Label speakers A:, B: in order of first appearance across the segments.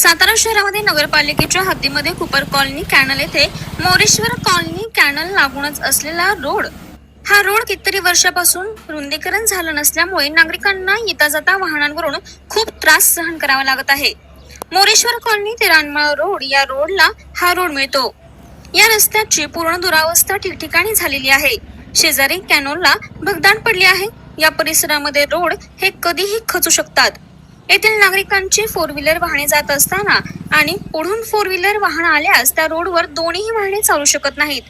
A: सातारा शहरामध्ये नगरपालिकेच्या हद्दीमध्ये Cooper colony canal येथे मोरेश्वर कॉलनी कॅनल लागूनच असलेला रोड. हा रोड कितीतरी वर्षापासून रुंदीकरण झालं नसल्यामुळे नागरिकांना येता जाता वाहनांवरून खूप त्रास सहन करावा लागत आहे. मोरेश्वर कॉलनी ते रानमाळ रोड या रोडला हा रोड मिळतो. या रस्त्याची पूर्ण दुरावस्था ठिकठिकाणी झालेली आहे. शेजारी कॅनोलला भगदान पडले आहे. या परिसरामध्ये रोड हे कधीही खचू शकतात. येथील नागरिकांची फोर व्हीलर वाहने जात असताना आणि पुढून फोर व्हीलर वाहन आल्यास त्या रोडवर दोन्ही वाहने चालू शकत नाहीत.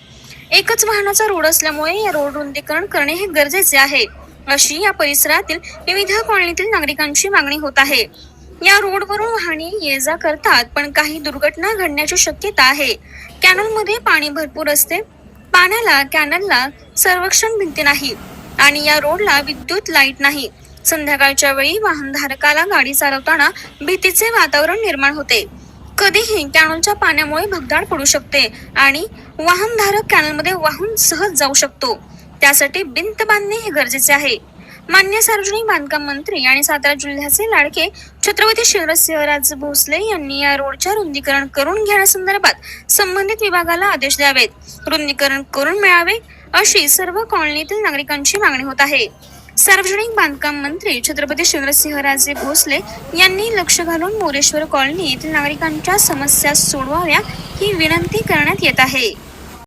A: एकच वाहनाचा रोड असल्यामुळे या रोड रुंदीकरण करणे हे गरजेचे आहे अशी या परिसरातील विविध कॉलनीतील नागरिकांची मागणी होत आहे. या रोडवरून वाहने ये जा करतात पण काही दुर्घटना घडण्याची शक्यता आहे. कॅनलमध्ये पाणी भरपूर असते. पाण्याला कॅनलला संरक्षण भिंती नाही आणि या रोडला विद्युत लाइट नाही. संध्याकाळच्या वेळी वाहनधारकाला गाडी चालवताना भीतीचे वातावरण निर्माण होते. कधीही कॅनलच्या पाण्यामुळे भगदाड पडू शकते आणि वाहनधारक कॅनलमध्ये वाहून सहज जाऊ शकतो. त्यासाठी भिंत बांधणे हे गरजेचे आहे. मान्य सार्वजनिक बांधकाम मंत्री आणि सातारा जिल्ह्याचे लाडके छत्रपती शिवराज भोसले यांनी या रोडच्या रुंदीकरण करून घेण्यासंदर्भात संबंधित विभागाला आदेश द्यावेत. रुंदीकरण करून मिळावे अशी सर्व कॉलनीतील नागरिकांची मागणी होत आहे. सार्वजनिक बांधकाम मंत्री छत्रपती शिवराजे भोसले यांनी लक्ष घालून मोरेश्वर कॉलनी येथील नागरिकांच्या समस्या सोडवाव्या ही विनंती करण्यात येत आहे.